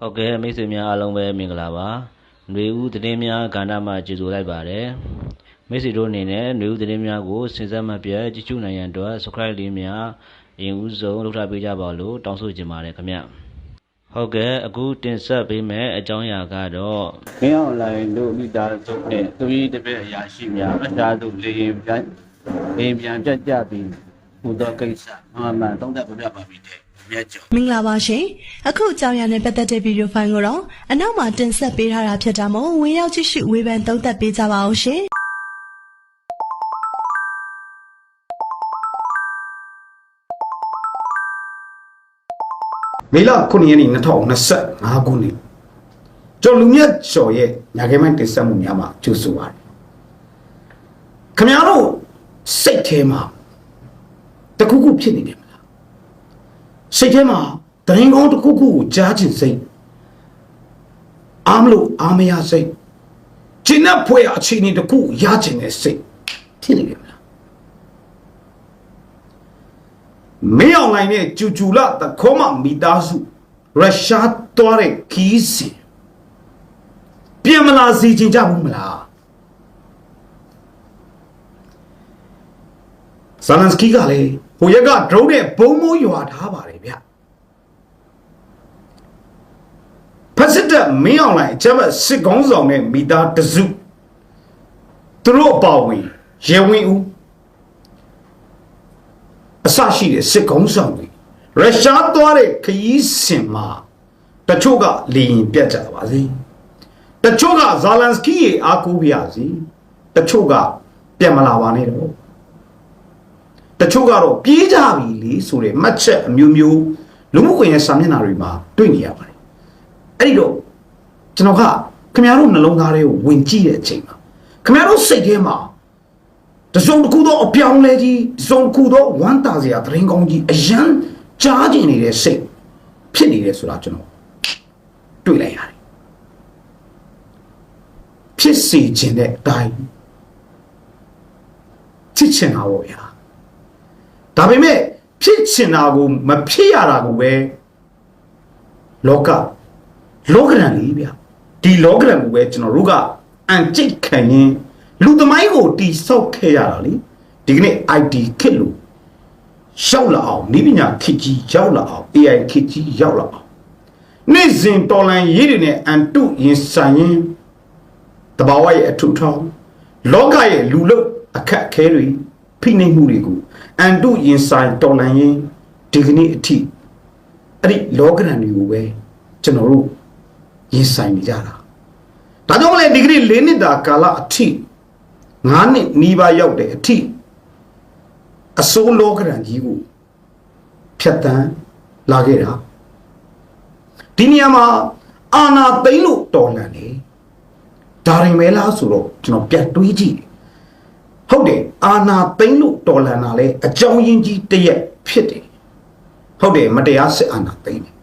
ဟုတ်ကဲ့မိတ်ဆွေများအားလုံးပဲမင်္ဂလာပါຫນွေဦးသတင်းများကဏ္ဍမှာကြိုဆိုလိုက်ပါတယ်မိတ်ဆွေတို့အနေနဲ့ຫນွေဦးသတင်းများကိုစဉ်ဆက်မပြတ်ကြည့်ရှုနိုင်ရန်အတွက် subscribe လေးများအရင်ဦးဆုံးလုပ်ထားပေးကြပါလို့တောင်းဆိုချင်ပါတယ်ခင်ဗျဟုတ်ကဲ့အခုတင်ဆက်ပေးမယ့်အကြောင်းအရာကတော့ မင်းအွန်လိုင်းတို့မိသားစုနဲ့သူကြီးတစ်ပည့်အရာရှိများအရှာသူလေရင်ပြန်လေရင်ပြန်ပြတ်ကြပြီးဟူသောကိစ္စမဟာမှန်သုံးသက်ပြပြပါပြီတဲ့ မြတ်ကျော်မင်္ဂလာပါရှင်အခုအကြောင်းအရာနဲ့ပတ်သက်တဲ့ဗီဒီယိုဖိုင်ကိုတော့အနောက်မှာတင်ဆက်ပေးထားတာဖြစ်တာမို့ဝင်ရောက်ကြည့်ရှုဝေဖန်သုံးသပ်ပေးကြပါအောင်ရှင်မေလ9ရက်နေ့2025ခုနှစ်ကျော်လူမြတ်ကျော်ရဲ့ညာခဲမိုင်းတင်ဆက်မှုများမှာကျူဆိုပါတယ်ခမရတို့စိတ်ထဲမှာတခုခုဖြစ်နေတယ်မလား စိတ်ထဲမှာတရင်ကောင်းတစ်ခုခုကိုကြားခြင်းစိတ်အားမလို့အားမရစိတ်ကျင့်တဲ့ဖွဲ့အခြေအနေတစ်ခုရခြင်းတဲ့စိတ်ဖြစ်နေတယ်မလားမင်းအောင်လိုင်းနဲ့ကျူကျူလာတခေါမမိသားစုရုရှားသွားတဲ့ခီးစီပြန်မလာစီချင်ကြဘူးမလားဇာလန်စကီကလည်း ဟိုရက်ကဒရုန်းနဲ့ဘုံမိုးရွာထားပါတယ်ဗျဖက်စစ်တပ်မင်းအောင်လိုင်းအချက်မဲ့စစ်ကောင်းဆောင်နဲ့မိသားတစုသူတို့အပါဝင်ရေဝင်ဦးအဆရှိတဲ့စစ်ကုန်းဆောင်တွေရုရှားသွားတဲ့ခရီးစဉ်မှာတချို့ကလေရင်ပြတ်ကြပါစေတချို့ကဇာလန်စကီရဲ့အားကိုးပြရစီတချို့ကပြန်မလာပါနဲ့တော့ တချို့ကတော့ပြေးကြပြီလေဆိုတဲ့မှတ်ချက်အမျိုးမျိုးလူမှုကွန်ရက်စာမျက်နှာတွေမှာတွေ့နေရပါတယ်အဲ့ဒီတော့ကျွန်တော်ကခင်ဗျားတို့နှလုံးသားတွေကိုဝင်ကြည့်တဲ့အချိန်မှာခင်ဗျားတို့စိတ်ထဲမှာတစုံတစ်ခုသောအပြောင်းလဲကြီးတစုံတစ်ခုသောဝမ်းတာစရာသတရင်ကောင်းကြီးအယံကြားကျင်နေတဲ့စိတ်ဖြစ်နေတယ်ဆိုတာကျွန်တော်တွေ့လိုက်ရတယ်ဖြစ်စီခြင်းတဲ့အတိုင်းဖြစ်ချင်တာပေါ့ဗျာ ဒါပေမဲ့ဖြစ်ချင်တာကိုမဖြစ်ရတာကိုပဲလောကလောကရန်လေးဗျာဒီလောကရန်ကိုပဲကျွန်တော်တို့ကအန်ကျိတ်ခံရင်လူသမိုင်းကိုတိဆောက်ခဲ့ရတာလေဒီကနေ့ IT ခစ်လို့ရောက်လာအောင်ဤပညာခစ်ကြီးရောက်လာအောင် AI ခစ်ကြီးရောက်လာအောင်နေ့စဉ်တော်လန်ရေးတွေနဲ့အန်တုရင်ဆိုင်ရင်တဘာဝရဲ့အထုထောင်းလောကရဲ့လူလုအခက်အခဲတွေဖိနှိပ်မှုတွေကို အန်တုရင်ဆိုင်တော်လန်ရင်ဒီကနေ့အထိအဲ့ဒီလောကရန်တွေကိုပဲကျွန်တော်တို့ရင်ဆိုင်နေကြတာဒါကြောင့်မလဲဒီကနေ့၄နှစ်တာကာလအထိ9နှစ်နီးပါးရောက်တဲ့အထိအစိုးလောကရန်ကြီးကိုဖြတ်တန်းလာခဲ့တာဒီနေရာမှာအာနာသိမ့်လို့တော်လန်နေဒါရင်မဲလားဆိုတော့ကျွန်တော်ပြန်တွေးကြည့် ဟုတ်တယ်အာနာသိမ့်လို့တော်လန်တာလဲအကြောင်းရင်းကြီးတစ်ရက်ဖြစ်တယ်ဟုတ်တယ်မတရားစစ်အာနာသိမ့်တယ်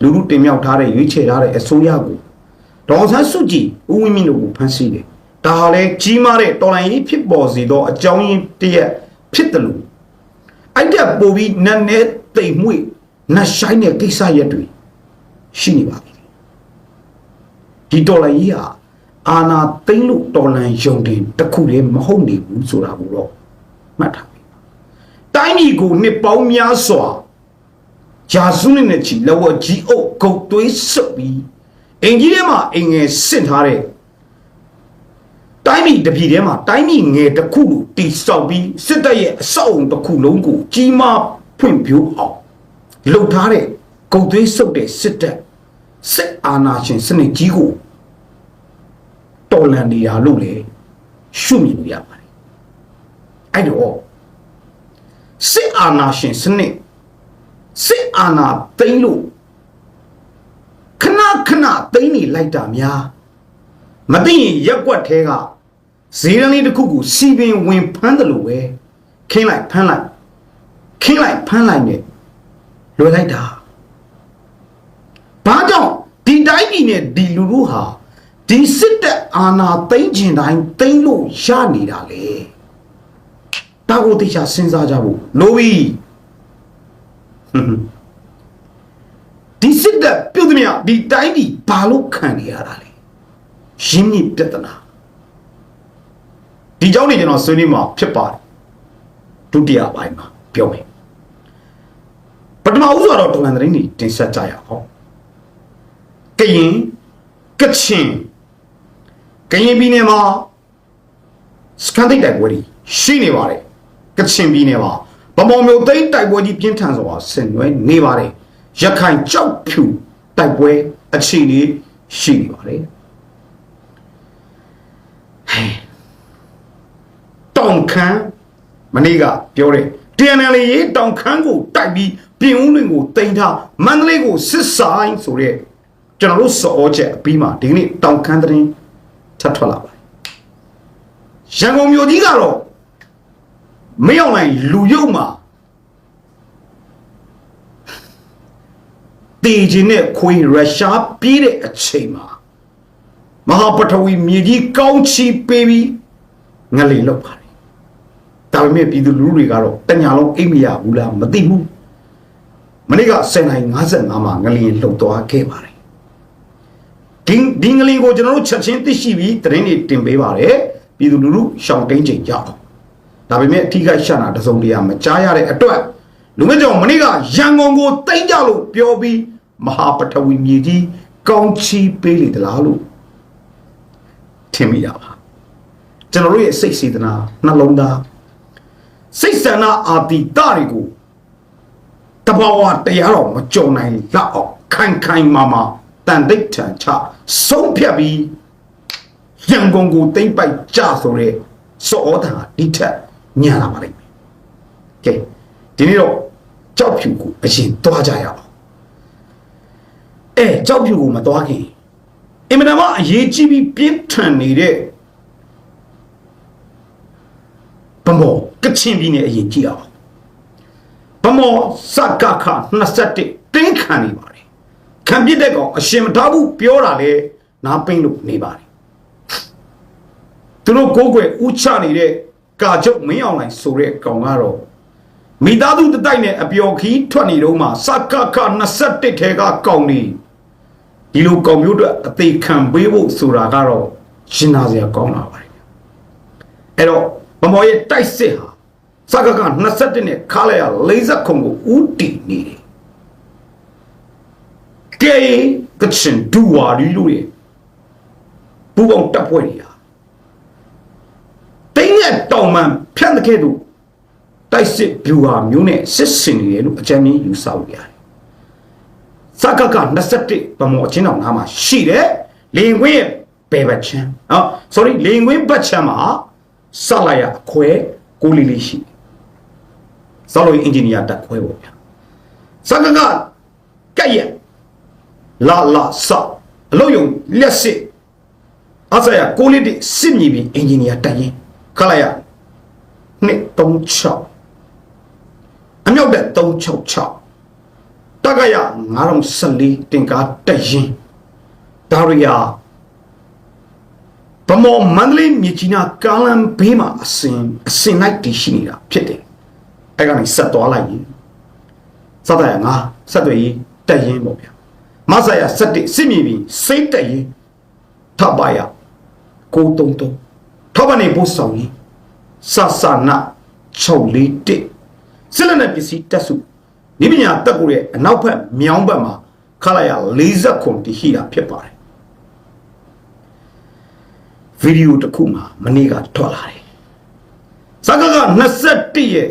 လူလူတင်မြှောက်ထားတဲ့ရွေးချယ်ထားတဲ့အစိုးရကိုဒေါ်ဆန်းစုကြည်ဦးဝင်းမြင့်တို့ကိုဖမ်းဆီးတယ်ဒါဟာလဲကြီးမားတဲ့တော်လန်ရေးဖြစ်ပေါ်စေသောအကြောင်းရင်းတစ်ရက်ဖြစ်တယ်လို့အဲ့ဒါပို့ပြီးနတ်နဲ့တိမ်မွေ့နတ်ဆိုင်တဲ့ကိစ္စရက်တွေရှိနေပါပြီဒီတော်လန်ရေးဟာ အာနာသိမ့်လို့တော်လန်ယုံတင်တစ်ခုတည်းမဟုတ်နေဘူးဆိုတာကိုတော့မှတ်ထားပြီတိုင်းပြည်ကိုနှစ်ပေါင်းများစွာဂျာစုနဲ့နဲ့ချီလောဝကြီးအုပ်ဂုတ်သွေးစွပ်ပြီးအင်ကြီးထဲမှာအင်ငယ်ဆင့်ထားတဲ့တိုင်းပြည်တစ်ပြည်ထဲမှာတိုင်းပြည်ငယ်တစ်ခုလိုတိဆောက်ပြီးစစ်တပ်ရဲ့အဆောက်အုံတစ်ခုလုံးကိုကြီးမားဖွံ့ဖြိုးအောင်လှုပ်ထားတဲ့ဂုတ်သွေးစွပ်တဲ့စစ်တပ်စစ်အာဏာရှင်စနစ်ကြီးကို တော်လန်နေတာလို့လေရှုမြင်လို့ရပါတယ်အဲ့တော့စစ်အာဏာရှင်စနစ်စစ်အာဏာသိမ်းလို့ခဏခဏသိမ်းနေလိုက်တာများမသိရင်ရက်ွက်သေးကဈေးရန်လေးတစ်ခုကိုစီပင်ဝင်ဖမ်းတယ်လို့ပဲခင်းလိုက်ဖမ်းလိုက်ခင်းလိုက်ဖမ်းလိုက်နဲ့လွယ်လိုက်တာဘာကြောင့်ဒီတိုင်းပြည်နဲ့ဒီလူတို့ဟာ ဒီစစ်တပ်အာဏာသိမ်းခြင်းတိုင်းသိမ်းလို့ရနေတာလေဒါကိုတေချာစဉ်းစားကြဖို့လိုပြီဟွန်းဟွန်းဒီစစ်တပ်ပြုတ်သမျှဒီတိုင်းပြည်ဘာလို့ခံနေရတာလဲရင်းမြစ်ပြဿနာဒီကြောင့်နေကျွန်တော်ဆွေးနွေးမှာဖြစ်ပါတယ်ဒုတိယပိုင်းမှာပြောမယ်ပထမဦးစွာတော့တမန်သတင်းတွေတင်ဆက်ကြရအောင်ကရင်ကချင် ကရင်ပြည်နယ်မှာစကန်တိတ်တိုက်ပွဲတွေရှိနေပါတယ်ကချင်ပြည်နယ်မှာဗမော်မျိုးသိန်းတိုက်ပွဲကြီးပြင်းထန်စွာဆင်နွှဲနေပါတယ်ရခိုင်ကြောက်ဖြူတိုက်ပွဲအခြေအနေရှိနေပါတယ်ဟဲ့တောင်ခမ်းမနေ့ကပြောတယ် TNL ရေးတောင်ခမ်းကိုတိုက်ပြီးပြင်ဦးလွင်ကိုတင်ထားမန္တလေးကိုစစ်ဆိုင်ဆိုတဲ့ကျွန်တော်တို့စောချက်အပြီးမှာဒီကနေ့တောင်ခမ်းသတင်း ထပ်ထွက်လာပါတယ်ရန်ကုန်မြို့ကြီးကတော့မရောက်နိုင်လူရုပ်မှာတေခြင်းနဲ့ခွေရုရှားပြေးတဲ့အချိန်မှာမဟာပထဝီမြေကြီးကောင်းချီပေးပြီးငလေလောက်ပါတယ်ဒါပေမဲ့ပြည်သူလူထုတွေကတော့တညာလုံးအိမ်မရဘူးလားမသိဘူးမနေ့က10:55မှာငလျင်လှုပ်သွားခဲ့ပါတယ် ဒီဒီငလျင်ကိုကျွန်တော်တို့ချက်ချင်းသိရှိပြီးသတင်းတွေတင်ပေးပါတယ်ပြည်သူလူထုရှောင်တိန်ချိန်ကြအောင်ဒါပေမဲ့အထီးကရှာနာတစုံတရာမကြားရတဲ့အတွက်လူငယ်ကြောင့်မနေ့ကရန်ကုန်ကိုတိတ်ကြလို့ပြောပြီးမဟာပထဝီမြေကြီးကောင်းချီပေးလေသလားလို့ထင်မိတာပါကျွန်တော်တို့ရဲ့စိတ်စေတနာနှလုံးသားစိတ်ဆန္ဒအာတိတတွေကိုတဘာဝတရားတော်မကြုံနိုင်လောက်အောင်ခိုင်ခိုင်မာမာ တန်တိတ်ထန်ချဆုံးဖြတ်ပြီးရန်ကုန်ကိုတိမ့်ပိုက်ကြဆိုတဲ့စောတာဒီထက်ညံလာပါလိမ့်မယ်ကဲဒီနေ့တော့ကြောက်ဖြူကိုအရင်သွားကြရအောင်အဲကြောက်ဖြူကိုမသွားခင်အင်မတန်မှအရေးကြီးပြီးပြင်းထန်နေတဲ့ဗမော်ကချင်ပြည်နယ်အရင်ကြည့်အောင်ဗမော်စကခ21တင်းခံနေပါတယ် ခံပြစ်တဲ့ကောင်အရှင်မထားဘူးပြောတာလေနားပိန်းလို့နေပါတယ်သူတို့ကိုးကွယ်ဥချနေတဲ့ကာကျုပ်မင်းအောင်နိုင်ဆိုတဲ့ကောင်ကတော့မိသားစုတစ်တိုက်နဲ့အပျော်ခီးထွက်နေတော့မှစကခ21ထဲကကောင်နေဒီလိုကောင်မျိုးတွေအသေးခံပေးဖို့ဆိုတာကတော့ရှင်းနာစရာကောင်းလာပါတယ်အဲ့တော့မမော်ရဲ့တိုက်စစ်ဟာစကက21နဲ့ခါလိုက်ရ40ခုကိုဥတီနေတယ် ကဲကချင်ဒူဝါရီလို့ရပူပေါင်းတပ်ဖွဲ့တွေဟာတင်းရဲ့တောင်မှန်ဖြန့်တဲ့ကဲ့သို့တိုက်စစ်ဗျူဟာမျိုးနဲ့စစ်စင်နေတယ်လို့အကြမ်းမြင်ယူဆလို့ရတယ်စကက21ဗမော်ချင်းတော်နားမှာရှိတယ်လေရင်ခွင်းရဲ့ဘယ်ဘက်ချမ်းဟော sorry လေရင်ခွင်းဘက်ချမ်းမှာဆက်လိုက်ရအခွဲကိုလီလီရှိစောလို့အင်ဂျင်နီယာတက်ခွဲပေါ့ဗျာစကကကက်ရ က်လာလာစအလို့ယုံလက်စစ်အစရကိုလီတီစစ်မြေပြင်အင်ဂျင်နီယာတက်ရင်ခလိုက်ရ236အမြောက်တဲ့366တက်ကရ9014တင်ကားတက်ရင်ဒါရီယာဗမော်မန္တလေးမြကြီးနားကားလမ်းဘေးမှာအစင်အစင်လိုက်တည်ရှိနေတာဖြစ်တယ်အဲ့ကနေဆက်သွားလိုက်ရင်စက်တရငါဆက်တွေတက်ရင်ပေါ့ဗျာ မဆရာဆက်တဲ့စစ်မြေပြင်စိတ်တက်ရင်ထပ်ပါရကိုတုံတုံထောက်ပနေဖို့ဆောင်ရင်ဆဆနာ641စစ်လက်နဲ့ပစ္စည်းတက်စုနိပညာတက်ကိုရဲ့အနောက်ဘက်မြောင်းဘက်မှာခလာရ40ခုတည်ရှိတာဖြစ်ပါတယ်ဗီဒီယိုတစ်ခုမှာမနေ့ကထွက်လာတယ်။စကားက21ရဲ့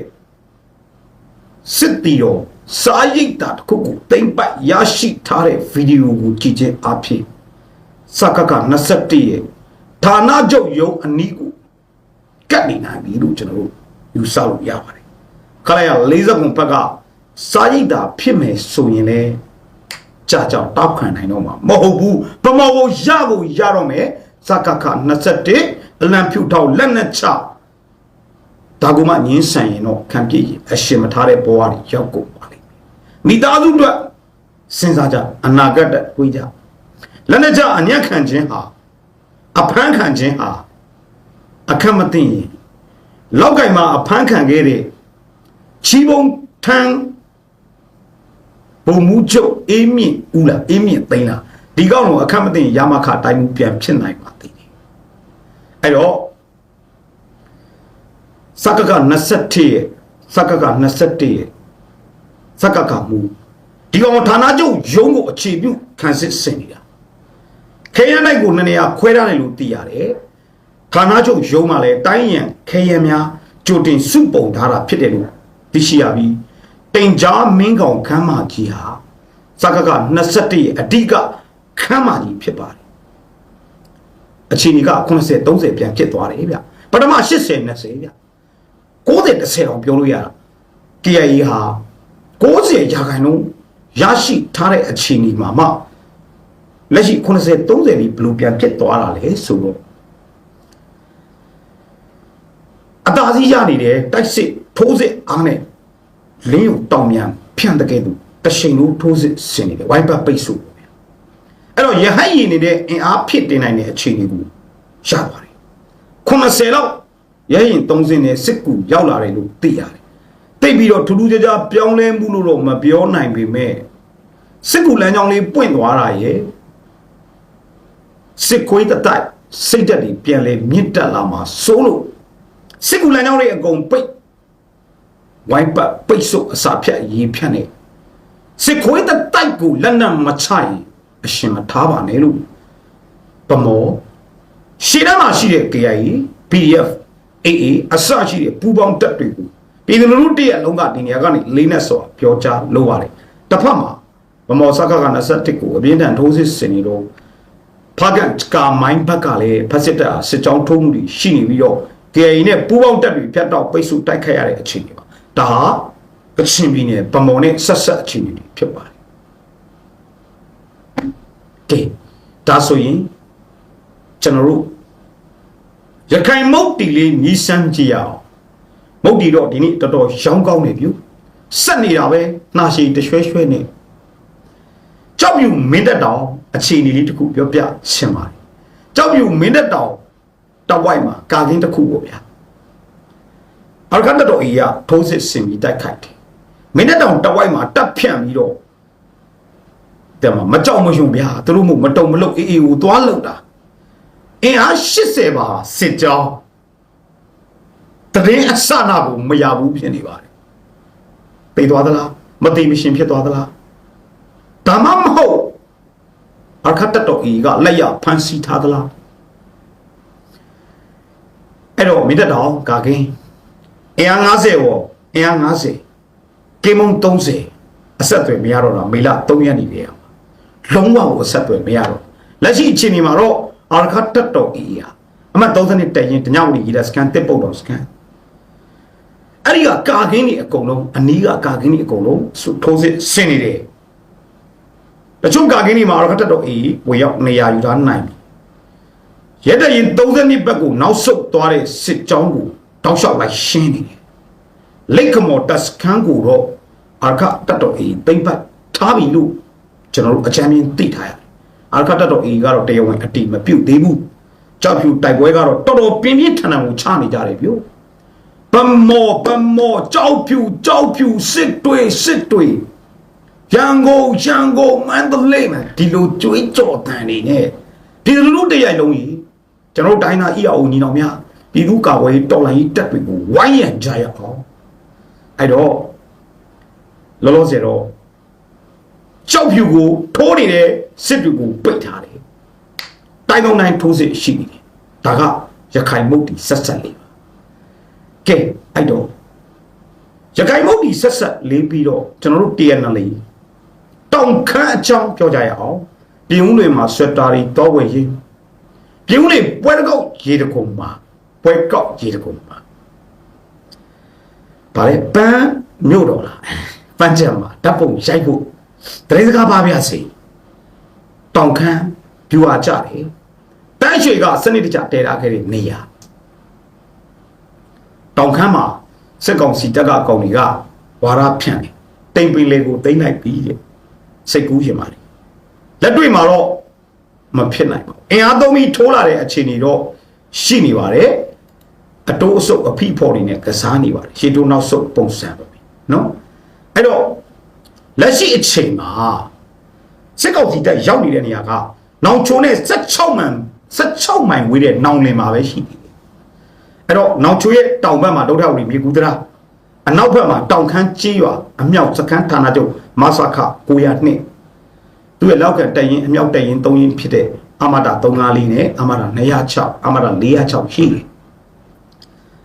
စစ်တီရော စာရိတ်တာတစ်ခုကိုတိမ့်ပတ်ရရှိထားတဲ့ဗီဒီယိုကိုကြည့်ခြင်းအဖြစ်စကားက21ရဲ့ဌာနချုပ်ရုံးအနီးကိုကတ်နေနိုင်ပြီလို့ကျွန်တော်တို့ယူဆလို့ရပါတယ်။ခလာရ40ခုဘက်ကစာရိတ်တာဖြစ်မယ်ဆိုရင်လည်းကြာကြောင်တောက်ခံနိုင်တော့မှာမဟုတ်ဘူးဗမော်ကိုရကိုရတော့မယ်စကခ21အလံဖြူထောက်လက်နဲ့ချဒါကမှငင်းဆန်ရင်တော့ခံပြည့်ရင်အရှင်မထားတဲ့ဘဝတွေရောက်ကုန်ပါလိ မ့်မယ်မိသားစုအတွက်စဉ်းစားကြအနာဂတ်တက်တွေးကြလက်နဲ့ချအညံ့ခံခြင်းဟာအဖမ်းခံခြင်းဟာအခက်မသိရင်လောက်ကင်မှာအဖမ်းခံခဲ့တဲ့ချီးပုံထန်းဘုံမူကျုပ်အေးမြင့်ဦးလားအေးမြင့်သိန်းလားဒီကောင်တော့အခက်မသိရင်ရမခတိုင်းမှုပြန်ဖြစ်နိုင်ပါသေးတယ်အဲ့တော့စကက27ရဲ့စကက27ရဲ့ စကကမူဒီကောင်ဌာနချုပ်ရုံးကိုအခြေပြုခံစစ်ဆင်နေတာခေရန်လိုက်ကိုနည်းနည်းခွဲထားတယ်လို့သိရတယ်ဌာနချုပ်ရုံးမှာလဲတိုင်းရန်ခေရန်များကြိုတင်စုပုံထားတာဖြစ်တယ်လို့သိရှိရပြီးတင်ကြားမင်းကောင်ခမ်းမကြီးဟာစကက27ရဲ့အဓိကခမ်းမကြီးဖြစ်ပါတယ်အချိန်ကြီးက80 30ပြန်ဖြစ်သွားတယ်ဗျပထမ80 20ဗျ90 10တောင်ပြောလို့ရတာ KIA ဟာ 90ရာခိုင်နှုန်းရရှိထားတဲ့အခြေအနေမှာမှလက်ရှိ80 30ဒီဘယ်လိုပြန်ဖြစ်သွားတာလဲဆိုတော့အသာစီးရနေတဲ့တိုက်စစ်ထိုးစစ်အားနဲ့လင်းုံတောင်မြန်ဖြန့်တကယ်သူတရှိန်လို့ထိုးစစ်ဆင်နေတယ်ဝိုင်းပတ်ပိတ်ဆို့ပေါ့ဗျာအဲ့တော့ရဟတ်ရည်နေတဲ့အင်အားဖြစ်တင်နိုင်တဲ့အခြေအနေကိုရပါတယ်80လောက်ရဟရင်3စင်းနဲ့စစ်ကူရောက်လာတယ်လို့သိရတယ် တိတ်ပြီးတော့ထူးထူးခြားခြားပြောင်းလဲမှုလို့တော့မပြောနိုင်ပေမဲ့စစ်ကူလမ်းကြောင်းလေးပွင့်သွားတာရဲ့စစ်ခွေးတတိုက်စိတ်ဓာတ်တွေပြန်လဲမြင့်တက်လာမှာစိုးလို့စစ်ကူလမ်းကြောင်းတွေအကုန်ပိတ်ဝိုင်းပတ်ပိတ်ဆို့အစာဖြတ်ရေးဖြတ်နေစစ်ခွေးတတိုက်ကိုလက်နက်မချရင်အရှင်မထားပါနဲ့လို့ပမောရှေ့တန်းမှာရှိတဲ့ KIA PDF AA အစရှိတဲ့ပူပေါင်းတပ်တွေကို ပြည်သူလူထုတရက်လုံးကဒီနေရာကနေလေးနဲ့စွာပြောကြားလုပ်ရတယ်တစ်ဖက်မှာဗမောစကက21ကိုအပြင်းထန်ထိုးစစ်ဆင်နေတော့ဖာကန်ကာမိုင်းဘက်ကလည်းဖက်စစ်တပ်စစ်ကြောင်းထိုးမှုတွေရှိနေပြီးတော့ KIA နဲ့ပူပေါင်းတပ်တွေဖြတ်တော့ပိတ်ဆို့တိုက်ခိုက်ရတဲ့အခြေအနေပါဒါဟာကချင်ပြည်နယ်ဗမော်နဲ့ဆက်ဆက်အခြေအနေတွေဖြစ်ပါတယ်ကဲဒါဆိုရင်ကျွန်တော်တို့ရခိုင်မုတ်တီလေးမြည်စမ်းကြည့်ရအောင် မုတ်တီတော့ဒီနေ့တော်တော်ရောင်းကောင်းနေပြီဆက်နေတာပဲနှာရှိတရွှဲရွှဲနေကြောက်ပြူမင်းတက်တောင်အခြေအနေလေးတစ်ခုပြောပြချင်ပါတယ်ကြောက်ပြူမင်းတက်တောင်တဝိုက်မှာကာကင်းတစ်ခုပေါ့ဗျာအရကန်တော်အေးရထိုးစစ်ဆင်ပြီးတိုက်ခိုက်တယ်မင်းတက်တောင်တဝိုက်မှာတက်ဖြန့်ပြီးတော့တဲ့မှာမကြောက်မရွံဗျာသူတို့မတုံမလုတ်အေးအေးကိုသွားလုတ်တာအင်အား80ပါစစ်ကြောင်း တရင်အစနာကိုမရဘူးဖြစ်နေပါတယ်ပေသွားသလားမတိမရှင်ဖြစ်သွားသလားဒါမှမဟုတ်အခတ်တတော်ဤကလက်ရဖန်စီထားသလားအဲ့တော့မိတတော်ကာကင်းအင်အား90ပေါ့အင်အား90ကေမုံ30အဆက်အသွယ်မရတော့တာမေလ3ရက်နေပြီလုံးဝကိုအဆက်အသွယ်မရတော့လက်ရှိအချိန်ဒီမှာတော့အာရခတ်တက်တော်အေးရအမှတ်30နှစ်တက်ရင်တညဝရီရေးတဲ့စကန်တစ်ပုတ်တော်စကန် အဲ့ဒီကကာကင်းတွေအကုန်လုံးအနီးကကာကင်းတွေအကုန်လုံးထိုးစစ်ဆင်နေတယ်တချို့ကာကင်းတွေမှာအာရခတ်တက်တော်အေးဝေရောက်နေရာယူထားနိုင်ပြီရဲတဲ့ရင်30နှစ်ဘက်ကိုနောက်ဆုတ်သွားတဲ့စစ်ကြောင်းကိုတောက်လျှောက်လိုက်ရှင်းနေတယ်လိတ်ကမော်တက်စကန်ကိုတော့အာရခတ်တက်တော်အေးတိမ့်ပတ်ထားပြီလို့ကျွန်တော်တို့အချမ်းမြင်သိထားရတယ်အာခတ်တတော်အေကတော့တရားဝင်အတိမပြုတ်သေးဘူးကြောက်ဖြူတိုက်ပွဲကတော့တော်တော်ပြင်းပြင်းထန်ထန်ကိုချနေကြတယ်ပြို့ ဗမောဗမောကြောက်ဖြူကြောက်ဖြူစစ်တွေစစ်တွေရန်ကုန်ရန်ကုန်မန္တလေးမှာဒီလိုကြွေးကြော်တန်နေနဲ့ဒီလိုလူတရိုက်လုံးကြီးကျွန်တော်တိုင်းသားအီအောင်ညီတော်များပြည်သူ့ကာကွယ်ရေးတော်လှန်ရေးတပ်တွေကိုဝိုင်းရံကြရအောင်အဲ့တော့လောလောဆယ်တော့ကြောက်ဖြူကိုထိုးနေတဲ့စစ်တူကိုပိတ်ထားတယ်။တိုင်းပေါင်းတိုင်းထိုးစစ်ရှိနေတယ်။ဒါကရခိုင်မုတ်တီဆက်ဆက်လေးပါ။ ကဲအဲ့တော့ရခိုင်မုတ်တီဆက်ဆက်လေးပြီးတော့ကျွန်တော်တို့ TNL လေးတောင်ခမ်းအကြောင်းပြောကြရအောင်။ပြည်ဦးတွေမှာဆွက်တာတွေတောဝယ်ရေးပြည်ဦးတွေပွဲတကောက်ရေတကုံမှာပွဲကောက်ရေတကုံမှာဗါလေပန်းမြို့တော်လားပန်းချံမှာဓာတ်ပုံရိုက်ဖို့တရေစကားပါဗျာစေတောင်ခမ်းပြူအားကြတယ်တန်းရွှေကစနစ်တကျတည်ထားခဲ့တဲ့နေရာ တောင်ခမ်းမှာစစ်ကောင်စီတပ်ကအကောင်တွေကဝါရဖြန့်တယ်တိမ်ပင်လေကိုတိမ့်လိုက်ပြီးတဲ့စိတ်ကူးရင်ပါလေလက်တွေ့မှာတော့မဖြစ်နိုင်ပါဘူးအင်အားသုံးပြီးထိုးလာတဲ့အခြေအနေတော့ရှိနေပါတယ်အတိုးအဆုပ်အဖိဖော်တွေနဲ့ကစားနေပါတယ်ရှေ့တိုးနောက်ဆုပ်ပုံစံပဲနော်အဲ့တော့လက်ရှိအချိန်မှာစစ်ကောင်စီတပ်ရောက်နေတဲ့နေရာကနောင်ချုံနဲ့16မှန်16မိုင်ဝေးတဲ့နောင်လင်မှာပဲရှိတယ် အဲ့တော့နောင်ချိုရဲ့တောင်ဘက်မှာဒုထဝရီမြေကူတရာအနောက်ဘက်မှာတောင်ခမ်းကြီးရွာအမြောက်စခန်းဌာနချုပ်မဆခ902သူရဲ့လောက်ကန်တက်ရင်အမြောက်တက်ရင်3ရင်ဖြစ်တဲ့အမတာ354နဲ့အမတာ206အမတာ406ရှိတယ်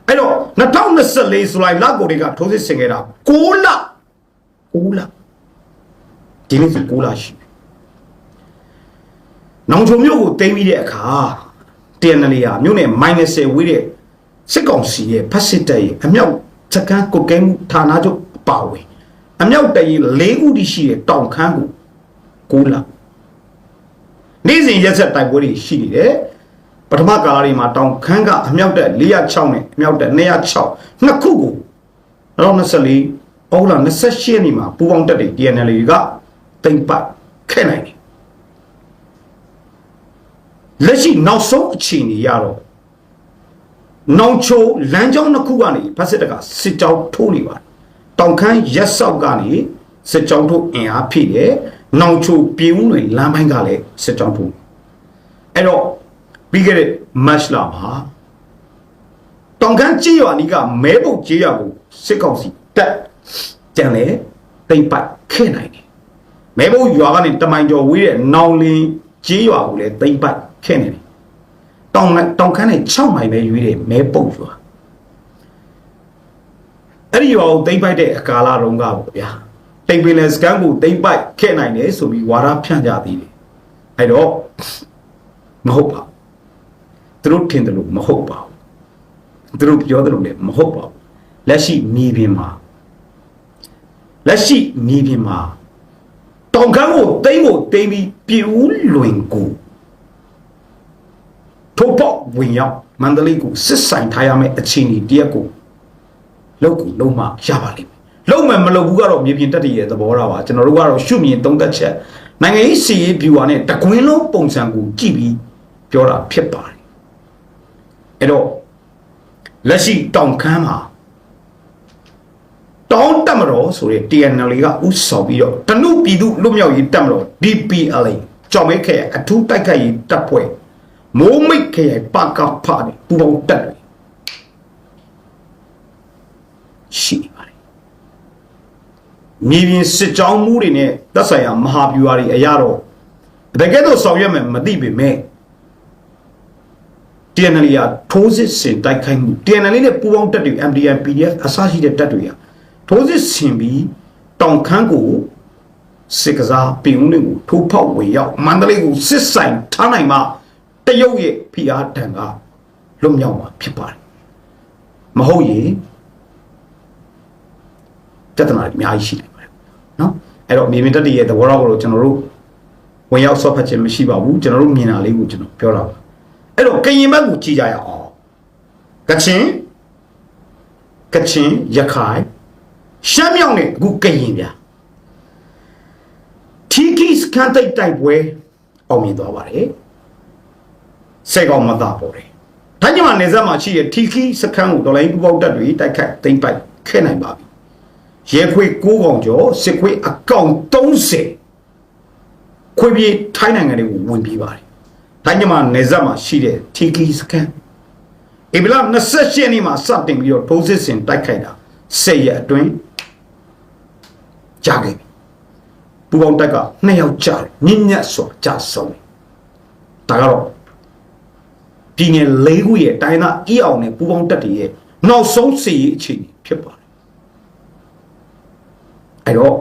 အဲ့တော့2024ဇူလိုင်လကိုတွေကထိုးစစ်ဆင်ခဲ့တာ6လ6လဒီနေ့ဆို6လရှိပြီနောင်ချုံမြို့ကိုတိမ့်ပြီးတဲ့အခါတန်နလီယာမြို့နယ် -10 ဝေးတဲ့ စစ်ကောင်စီရဲ့ဖက်စစ်တပ်ရဲ့အမြောက်စကန်ကိုကဲမှုဌာနချုပ်အပါအဝင်အမြောက်တရင်၄ခုတည်ရှိတဲ့တောင်ခမ်းကို6လနေ့စဉ်ရက်ဆက်တိုက်ပွဲတွေရှိနေတယ်ပထမကာလတွေမှာတောင်ခမ်းကအမြောက်တက်406နဲ့အမြောက်တက်206နှစ်ခုကို2024အောက်လာ28ရက်နေ့မှာပူပေါင်းတက်တဲ့ DNL တွေကတိမ့်ပတ်ခဲ့နိုင်တယ်လက်ရှိနောက်ဆုံးအခြေအနေရတော့ နောင်ချိုလမ်းကြောင်းတစ်ခုကနေဖက်စစ်တကစစ်ကြောင်းထိုးနေပါတယ်တောင်ခမ်းရက်ဆောက်ကနေစစ်ကြောင်းထိုးအင်အားဖြည့်တယ်နောင်ချိုပြည်ဦးတွေလမ်းပိုင်းကလည်းစစ်ကြောင်းထိုးအဲ့တော့ပြီးခဲ့တဲ့မတ်လမှာတောင်ခမ်းကြေးရွာနီးကမဲပုတ်ကြေးရွာကိုစစ်ကောင်စီတက်ကြံလေတိမ့်ပတ်ခဲ့နိုင်တယ်မဲပုတ်ရွာကနေတမိုင်ကျော်ဝေးတဲ့နောင်လင်းကြေးရွာကိုလည်းတိမ့်ပတ်ခဲ့နေတယ် တောင်တောင်ခမ်းနဲ့6မိုင်ပဲရွေးတယ်မဲပုတ်ရွာအဲ့ဒီရွာကိုတိမ့်ပိုက်တဲ့အကာလတုန်းကပေါ့ဗျာတိမ်ပင်လယ်စကန်ကိုတိမ့်ပိုက်ခဲ့နိုင်တယ်ဆိုပြီးဝါဒဖြန့်ကြသေးတယ်အဲ့တော့မဟုတ်ပါဘူးသူတို့ထင်တယ်လို့မဟုတ်ပါဘူးသူတို့ပြောတယ်လို့လည်းမဟုတ်ပါဘူးလက်ရှိမြေပြင်မှာလက်ရှိမြေပြင်မှာတောင်ခမ်းကိုတိမ့်ကိုတိမ့်ပြီးပြူးလွင်ကို ထိုးပေါက်ဝင်ရောက်မန္တလေးကိုစစ်ဆိုင်ထားရမယ့်အခြေအနေတရက်ကိုလောက်ကိုလုံးမရပါလိမ့်မယ်လုံးမယ်မလုပ်ဘူးကတော့မြေပြင်တက်တည်ရဲ့သဘောထားပါကျွန်တော်တို့ကတော့ရှုမြင်သုံးသက်ချက်နိုင်ငံရေးစီရေးဗျူဟာနဲ့တကွင်းလုံးပုံစံကိုကြည့်ပြီးပြောတာဖြစ်ပါတယ်အဲ့တော့လက်ရှိတောင်ခမ်းမှာတောင်းတက်မတော်ဆိုတဲ့ TNL ကဥဆောင်ပြီးတော့တနုပြည်သူလွတ်မြောက်ရေးတက်မတော် DPLA ကြောင်မဲခဲအထူးတိုက်ခိုက်ရေးတပ်ဖွဲ့ မိုးမိတ်ခဲပကဖားပူပေါင်းတက်တယ်ရှိပါတယ်မြေပြင်စစ်ကြောင်းမှုတွေနဲ့သက်ဆိုင်ရာမဟာဗျူဟာတွေအရတော့တကယ်တော့ဆောင်ရွက်မယ်မသိပေမဲ့ TNL ရထိုးစစ်ဆင်တိုက်ခိုက်မှု TNL နဲ့ပူးပေါင်းတပ်တွေ MDN PDF အစရှိတဲ့တပ်တွေရထိုးစစ်ဆင်ပြီးတောင်ခမ်းကိုစစ်ကစားပင်ဦးတွေကိုထိုးဖောက်ဝင်ရောက်မန္တလေးကိုစစ်ဆိုင်ထားနိုင်မှ တရုတ်ရဲ့ဖိအားတံကလွတ်မြောက်မှာဖြစ်ပါတယ်မဟုတ်ရင်ပြဿနာတွေအများကြီးရှိနေပါတယ်နော်အဲ့တော့မြေပြင်တက်တည်ရဲ့သဘောထားကိုကျွန်တော်တို့ဝင်ရောက်ဆော့ဖတ်ခြင်းမရှိပါဘူးကျွန်တော်တို့မြင်တာလေးကိုကျွန်တော်ပြောတာပါအဲ့တော့ကရင်ဘက်ကိုကြည့်ကြရအောင်ကချင်ကချင်ရခိုင်ရှမ်းမြောက်နဲ့အခုကရင်ဗျာထီကီစကန်တိုက်တိုက်ပွဲအောင်မြင်သွားပါတယ် စေကောင်မသားပေါ်တယ်။တိုင်းမှာနေဆက်မှာရှိတဲ့ထီခီစခန်းကိုတော်လိုင်းပူပေါက်တက်တွေတိုက်ခတ်သိမ့်ပိုက်ခဲ့နိုင်ပါပြီ။ရဲခွေ9កောင်ကျော်စစ်ခွေအကောင့်30ခွေပြေးထိုင်းနိုင်ငံတွေကိုဝင်ပြီးပါတယ်။တိုင်းမှာနေဆက်မှာရှိတဲ့ထီခီစခန်းဧပြီလ28ရက်နေ့မှာစတင်ပြီးတော့ထိုးစစ်ဆင်တိုက်ခိုက်တာ10ရက်အတွင်းကြာခဲ့ပြီ။ပူပေါက်တက်က2ယောက်ကြာတယ်ညညက်စွာကြာဆုံးတယ်။ဒါကတော့ ပြည်နယ်၄ခုရဲ့တိုင်းသားအီအောင်နဲ့ပူပေါင်းတက်တွေရဲ့နောက်ဆုံးစီရေးအခြေအနေဖြစ်ပါတယ်အဲ့တော့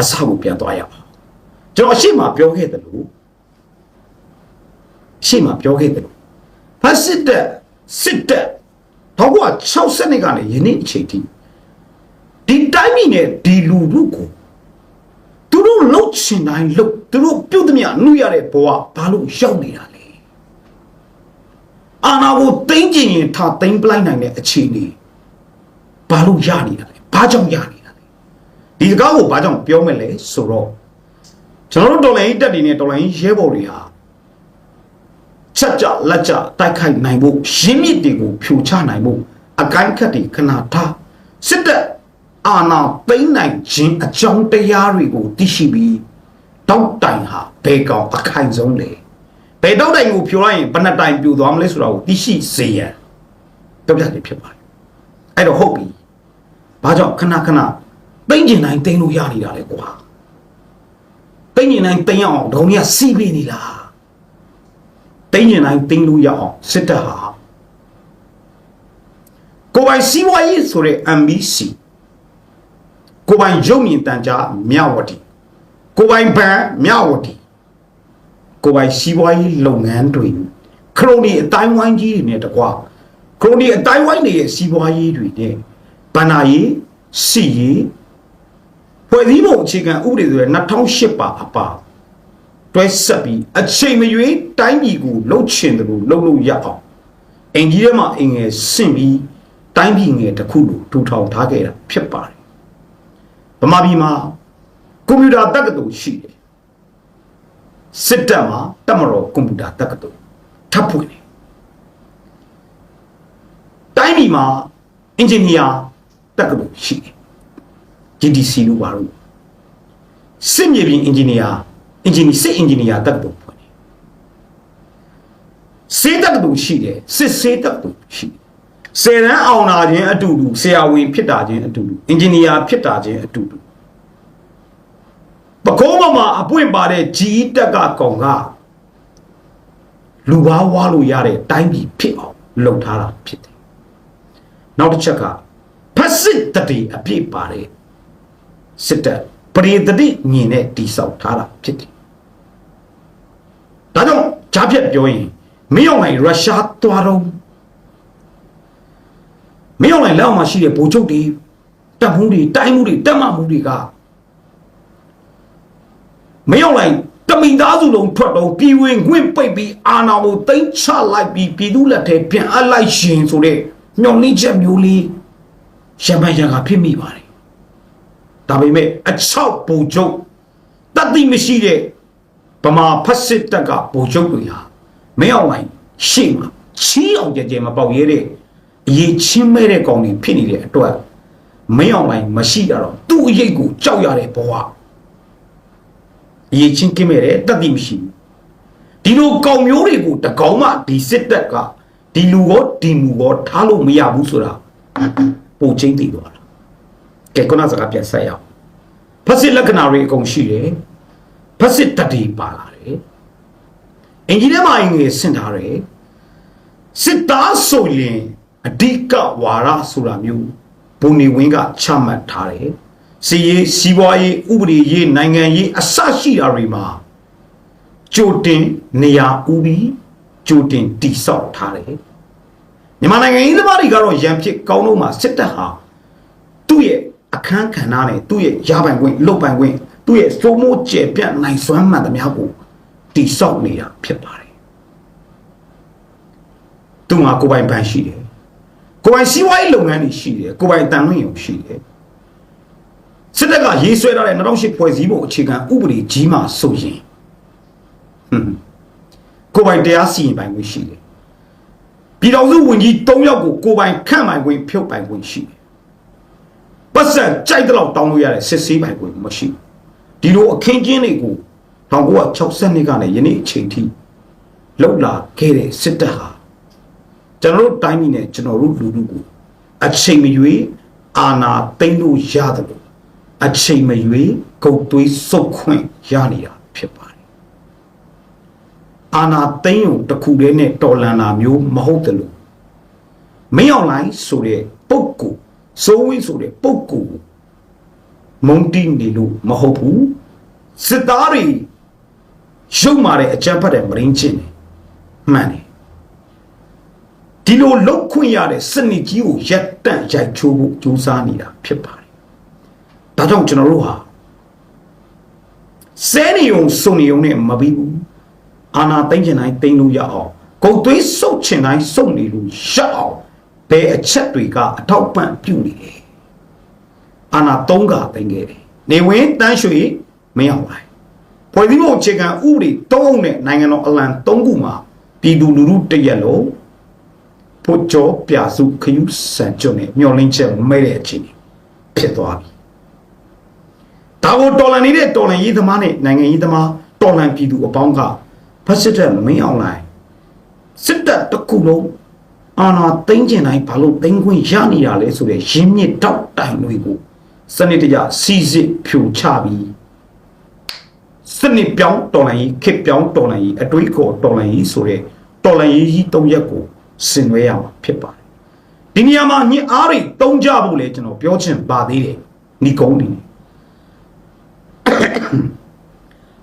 အစကိုပြန်သွားရအောင်ကျွန်တော်အရှိမပြောခဲ့တယ်လို့ရှေ့မှာပြောခဲ့တယ်လို့ဖတ်စစ်တက်စစ်တက်တော့က60နှစ်ကနေယနေ့အချိန်ထိဒီတိုင်းပြည်နဲ့ဒီလူလူကို သူတို့လှုပ်ရှင်တိုင်းလှုပ်သူတို့ပြုတ်သမျှနှုတ်ရတဲ့ဘဝဘာလို့ရောက်နေတာလဲအာနာကိုသိမ့်ကျင်ရင်ထားသိမ့်ပလိုက်နိုင်တဲ့အခြေအနေဘာလို့ရနေတာလဲဘာကြောင့်ရနေတာလဲဒီစကားကိုဘာကြောင့်ပြောမယ်လဲဆိုတော့ကျွန်တော်တို့တော်လိုင်းတက်တွေနဲ့တော်လိုင်းရဲဘော်တွေဟာချက်ကြလက်ကြတိုက်ခိုက်နိုင်ဖို့ရင်းမြစ်တွေကိုဖြိုချနိုင်ဖို့အကိုင်းခတ်တွေခဏထားစစ်တပ် အာဏာသိမ်းနိုင်ခြင်းအကြောင်းတရားတွေကိုသိရှိပြီးတောက်တိုင်ဟာဘယ်ကောင်အခိုင်ဆုံးလဲဘယ်တောက်တိုင်ကိုဖြိုလိုက်ရင်ဘယ်နှတိုင်ပြိုသွားမလဲဆိုတာကိုသိရှိစေရန်ပြောပြတယ်ဖြစ်ပါတယ်အဲ့တော့ဟုတ်ပြီဘာကြောင့်ခဏခဏသိမ့်ကျင်တိုင်းသိမ့်လို့ရနေတာလေကွာသိမ့်ကျင်တိုင်းသိမ့်အောင်ဒုံကြီးကစီးပေးနေလားသိမ့်ကျင်တိုင်းသိမ့်လို့ရအောင်စစ်တပ်ဟာကိုယ်ပိုင်စီးပွားရေးဆိုတဲ့ MBC ကိုယ်ပိုင်ရုပ်မြင်တန်ကြားမြဝတီကိုယ်ပိုင်ဘဏ်မြဝတီကိုယ်ပိုင်စီးပွားရေးလုပ်ငန်းတွေခရိုနီအတိုင်းဝိုင်းကြီးတွေနဲ့တကွာခရိုနီအတိုင်းဝိုင်းတွေရဲ့စီးပွားရေးတွေနဲ့ဗန္နာရေးစီရေးဖွဲ့စည်းပုံအခြေခံဥပဒေဆိုတဲ့2008ပါအပါတွဲဆက်ပြီးအချိန်မရွေးတိုင်းပြည်ကိုလှုပ်ချင်တယ်လို့လှုပ်လို့ရအောင်အင်ကြီးထဲမှာအင်ငယ်ဆင့်ပြီးတိုင်းပြည်ငယ်တစ်ခုလိုထူထောင်ထားခဲ့တာဖြစ်ပါတယ် ဗမာပြည်မှာကွန်ပျူတာတက္ကသိုလ်ရှိတယ်စစ်တပ်မှာတက်မတော်ကွန်ပျူတာတက္ကသိုလ်ထပ်ဖွင့်တယ်တိုင်းပြည်မှာအင်ဂျင်နီယာတက္ကသိုလ်ရှိတယ် GDC လို့ပါလို့စစ်မြေပြင်အင်ဂျင်နီယာအင်ဂျင်နီစစ်အင်ဂျင်နီယာတက္ကသိုလ်ဖွင့်တယ်စေတက္ကသိုလ်ရှိတယ်စစ်စေတက္ကသိုလ်ရှိတယ် ဆယ်တန်းအောင်လာခြင်းအတူတူဆရာဝန်ဖြစ်တာခြင်းအတူတူအင်ဂျင်နီယာဖြစ်တာခြင်းအတူတူပကုံးပေါ်မှာအပွင့်ပါတဲ့ GE တက်ကကောင်ကလူဘာဝါလို့ရတဲ့တိုင်းပြည်ဖြစ်အောင်လုပ်ထားတာဖြစ်တယ်နောက်တစ်ချက်ကဖက်စစ်တတိအပြည့်ပါတယ်စစ်တပ်ပရိသတိမြင်နဲ့တိဆောက်ထားတာဖြစ်တယ်ဒါကြောင့်ဂျားဖြတ်ပြောရင်မင်းအောင်နိုင်ရုရှားသွားတော့ မင်းအောင်နိုင်လက်အောက်မှာရှိတဲ့ဗိုလ်ချုပ်တွေတပ်မှုတွေတိုင်းမှုတွေတပ်မမှုတွေကမင်းအောင်နိုင်တမိသားစုလုံးထွက်တော့ပြည်ဝင်ခွင့်ပိတ်ပြီးအာဏာကိုသိမ်းချလိုက်ပြီးပြည်သူလက်ထဲပြန်အပ်လိုက်ရှင်ဆိုတဲ့ညှော်နှိမ့်ချက်မျိုးလေးရံပန်ရံကဖြစ်မိပါတယ်ဒါပေမဲ့အချောက်ပူချုပ်တတ်သိမရှိတဲ့ဗမာဖက်စစ်တပ်ကပူချုပ်တွေဟာမင်းအောင်နိုင်ရှေ့မှာချီးအောင်ကြဲကြဲမပေါက်ရဲတဲ့ အရေးချင်းမဲ့တဲ့ကောင်တွေဖြစ်နေတဲ့အတွက်မင်းအောင်နိုင်မရှိတာတော့သူ့အရေးကိုကြောက်ရတဲ့ဘဝအရေးချင်းကင်းမဲ့တဲ့တတ်သိမရှိဘူးဒီလိုကောင်မျိုးတွေကိုတကောင်မှဒီစစ်တပ်ကဒီလူရောဒီမူရောထားလို့မရဘူးဆိုတာပုံချင်းသိသွားတာကဲခုနစကားပြန်ဆက်ရအောင်ဖက်စစ်လက္ခဏာတွေအကုန်ရှိတယ်ဖက်စစ်တတိပါလာတယ်အင်ဂျင်နီယာမိုင်းငယ်ဆင်ထားတယ်စစ်သားဆိုရင် အဓိကဝါရဆိုတာမျိုးဘုံနေဝင်းကချမှတ်ထားတယ်စီရေးစီးပွားရေးဥပဒေရေးနိုင်ငံရေးအစရှိတာတွေမှာကြိုတင်နေရာဥပြီးကြိုတင်တိဆောက်ထားတယ်မြန်မာနိုင်ငံရေးသမားတွေကတော့ရန်ဖြစ်ကောင်းလို့မှစစ်တပ်ဟာသူ့ရဲ့အခန်းကဏ္ဍနဲ့သူ့ရဲ့ရပိုင်ခွင့်လုတ်ပိုင်ခွင့်သူ့ရဲ့စိုးမိုးကျယ်ပြန့်နိုင်စွမ်းမှန်သမျှကိုတိဆောက်နေတာဖြစ်ပါတယ်သူမှာကိုယ်ပိုင်ဘဏ်ရှိတယ် ကိုယ်ပိုင်စီးပွားရေးလုပ်ငန်းတွေရှိတယ်ကိုယ်ပိုင်တန်လွင့်ရုံရှိတယ်စစ်တပ်ကရေးဆွဲထားတဲ့2008ဖွဲ့စည်းပုံအခြေခံဥပဒေကြီးမှာဆိုရင်ဟွန်းကိုယ်ပိုင်တရားစီရင်ပိုင်ခွင့်ရှိတယ်ပြည်တော်စုဝင်ကြီး3ယောက်ကိုကိုယ်ပိုင်ခန့်ပိုင်ခွင့်ဖြုတ်ပိုင်ခွင့်ရှိတယ်ပတ်စံကြိုက်တဲ့လောက်တောင်းလို့ရတဲ့စစ်ဆေးပိုင်ခွင့်မရှိဘူးဒီလိုအခင်းကျင်းတွေကို1962ကနေယနေ့အချိန်ထိလောက်လာခဲ့တဲ့စစ်တပ်ဟာ ကျွန်တော်တို့တိုင်းပြည်နဲ့ကျွန်တော်တို့လူလူကိုအချိန်မရွေးအာဏာသိမ်းလို့ရတယ်လို့အချိန်မရွေးဂုတ်သွေးစုပ်ခွင့်ရနေတာဖြစ်ပါတယ်အာဏာသိမ်းုံတစ်ခုတည်းနဲ့တော်လန်တာမျိုးမဟုတ်တယ်လို့မင်းအောင်လိုင်းဆိုတဲ့ပုဂ္ဂိုလ်စိုးဝင်းဆိုတဲ့ပုဂ္ဂိုလ်မုံတိနေလို့မဟုတ်ဘူးစစ်သားတွေရုပ်မာတဲ့အကြမ်းဖက်တဲ့မရင်းချင်းနေမှန်တယ် ဒီလိုလုတ်ခွင့်ရတဲ့စနစ်ကြီးကိုရက်တန့်ရိုက်ချိုးဖို့ကြိုးစားနေတာဖြစ်ပါတယ်ဒါကြောင့်ကျွန်တော်တို့ဟာစဲနေုံစုံနေုံနဲ့မပြီးဘူးအာနာသိမ့်ချင်တိုင်းသိမ့်လို့ရအောင်ဂုတ်သွေးစုပ်ချင်တိုင်းစုပ်နေလို့ရအောင်ဘယ်အချက်တွေကအထောက်ပံ့ပြုနေလဲအာနာ၃ကသိမ့်ခဲ့တယ်နေဝင်တန်းရွှေမင်းအောင်လိုက်ဖွဲ့စည်းပုံအခြေခံဥပဒေ၃အုပ်နဲ့နိုင်ငံတော်အလံ၃ခုမှာပြည်သူလူထုတရက်လုံး ဖို့ကြောပြစုခယူစံကျွနဲ့မျောလင်းချက်မဲတဲ့အချိန်ဖြစ်သွားပြီဒါကိုတော်လန်နေတဲ့တော်လန်ရေးသမားနဲ့နိုင်ငံရေးသမားတော်လန်ပြည်သူအပေါင်းကဖက်စစ်တပ်မင်းအောင်လိုက်စစ်တပ်တစ်ခုလုံးအာဏာသိမ်းကျင်တိုင်းဘာလို့သိမ်းခွင့်ရနေတာလဲဆိုတဲ့ရင်းမြစ်တောက်တိုင်တွေကိုစနစ်တကျစီစစ်ဖြိုချပြီးစနစ်ပြောင်းတော်လှန်ရေးခေတ်ပြောင်းတော်လှန်ရေးအတွေးခေါ်တော်လှန်ရေးဆိုတဲ့တော်လှန်ရေးကြီးသုံးရက်ကို ဆင်နွှဲရမှာဖြစ်ပါတယ်ဒီနေရာမှာညင်အားတွေတုံးကြဖို့လေကျွန်တော်ပြောချင်ပါသေးတယ်ညီကုန်းနေ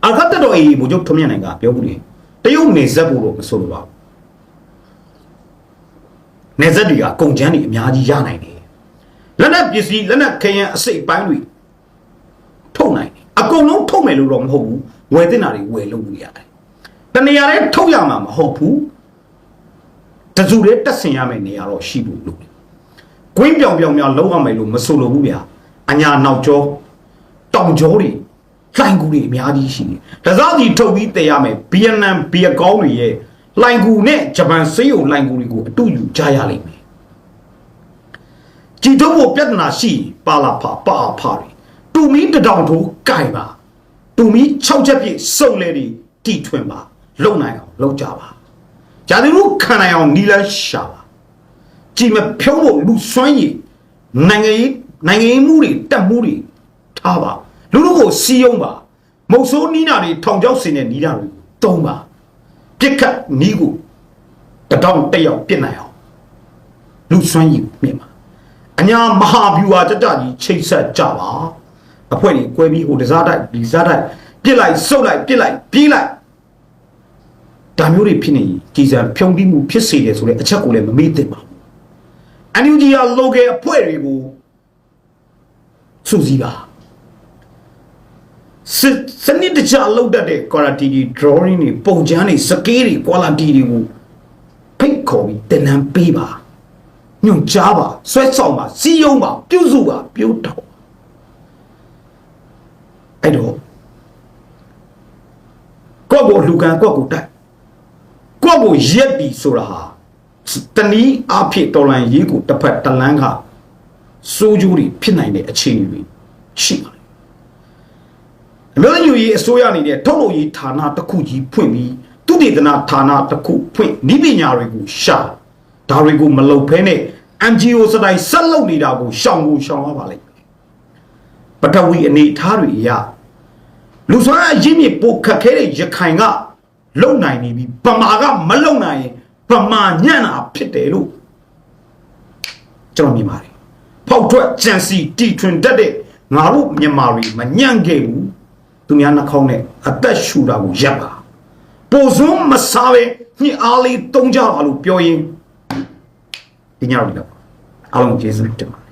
အာဂတ်တော်အေးဘုချုပ်ထုံးမြတ်နိုင်ကပြောဘူးလေတရုတ်နေဇက်ဖို့တော့မဆိုလိုပါဘူးနေဇက်တွေကကုန်ချမ်းတွေအများကြီးရနိုင်တယ်လက်နက်ပစ္စည်းလက်နက်ခရမ်းအစိတ်အပိုင်းတွေထုတ်နိုင်တယ်အကုန်လုံးထုတ်မယ်လို့တော့မဟုတ်ဘူးဝယ်တင်တာတွေဝယ်လို့ရတယ်တနေရာလေးထုတ်ရမှာမဟုတ်ဘူး တစုလေးတက်ဆင်ရမယ့်နေရာတော့ရှိဘူးလို့ကွင်းပြောင်ပြောင်များလုံးရမယ်လို့မဆိုလိုဘူးဗျာအညာနောက်ကျောတောင်ကျောတွေလှိုင်ကူတွေအများကြီးရှိတယ်ဒါစားစီထုတ်ပြီးတည်ရမယ်ဗီယက်နမ်ဘီယကောင်းတွေရဲ့လှိုင်ကူနဲ့ဂျပန်ဆေးရုံလှိုင်ကူတွေကိုအတူယူကြရလိမ့်မယ်ကြည်ထုတ်ဖို့ပြဿနာရှိပါလာဖာပါဖာတွေတူမီတတောင်ထိုးကြိုင်ပါတူမီ6ချက်ပြည့်စုံလေတွေတီထွင်ပါလုံနိုင်အောင်လုပ်ကြပါ ဂျာဒီလူခံနိုင်အောင်နီလန်းရှာပါကြည်မဖြုံးဖို့လူစွမ်းရည်နိုင်ငံရေးနိုင်ငံရေးမှုတွေတက်မှုတွေထားပါလူလူကိုစီယုံပါမုတ်ဆိုးနီးနာတွေထောင်ချောက်စင်တဲ့နီးနာတွေတုံးပါပြစ်ခတ်နီးကိုတတောင်တက်ရောက်ပြစ်နိုင်အောင်လူစွမ်းရည်မြင့်ပါအညာမဟာဗျူဟာကြကြကြီးချိတ်ဆက်ကြပါအဖွဲ့တွေကွဲပြီးဟိုတစားတိုက်ဒီစားတိုက်ပြစ်လိုက်စုပ်လိုက်ပြစ်လိုက်ပြေးလိုက် ဒါမျိုးတွေဖြစ်နေရင်ကြည်စံဖြုံပြီးမှုဖြစ်စေတယ်ဆိုတဲ့အချက်ကိုလည်းမမေ့သင့်ပါဘူးအန်ယူဂျီယာလိုကယ်အဖွဲ့တွေကိုစုစည်းပါစစ်စနစ်တကျလောက်တတ်တဲ့ quality တွေ drawing တွေပုံချမ်းတွေစကေးတွေ quality တွေကိုဖိတ်ခေါ်ပြီးတင်နန်းပေးပါညွန်ကြားပါဆွဲဆောင်ပါစီယုံပါပြုစုပါပြုထောက်အဲ့တော့ကိုယ့်ကိုလူကန်ကိုယ့်ကိုတိုက် ကိုယ့်ကိုရက်ပြီဆိုတာဟာတနည်းအားဖြင့်တော်လန်ရေးကိုတစ်ဖက်တလန်းကစိုးကျိုးတွေဖြစ်နိုင်တဲ့အခြေအနေတွေရှိပါတယ်အမျိုးသားညူရေးအစိုးရနေတဲ့ထုတ်လုပ်ရေးဌာနတစ်ခုကြီးဖွင့်ပြီးသူတည်တနာဌာနတစ်ခုဖွင့်ဤပညာတွေကိုရှာဒါတွေကိုမလုပ်ဖဲနဲ့ NGO စတိုင်းဆက်လုပ်နေတာကိုရှောင်ကိုရှောင်ရပါလိမ့်မယ်ပထဝီအနေအထားတွေအရလူစွမ်းအရင်းမြစ်ပိုခက်ခဲတဲ့ရခိုင်က လုံနိုင်နေပြီဗမာကမလုံနိုင်ရင်ဗမာညံ့တာဖြစ်တယ်လို့ကျွန်တော်မြင်ပါတယ်ဖောက်ထွက်ကြံစီတီထွင်တတ်တဲ့ငါတို့မြန်မာတွေမညံ့ခဲ့ဘူးသူများနှာခေါင်းနဲ့အသက်ရှူတာကိုရပ်ပါပိုစွန်းမစားပဲညှစ်အားလေးတုံးကြပါလို့ပြောရင်ဒီညတော့ဒီတော့အားလုံးကျေးဇူးတင်ပါ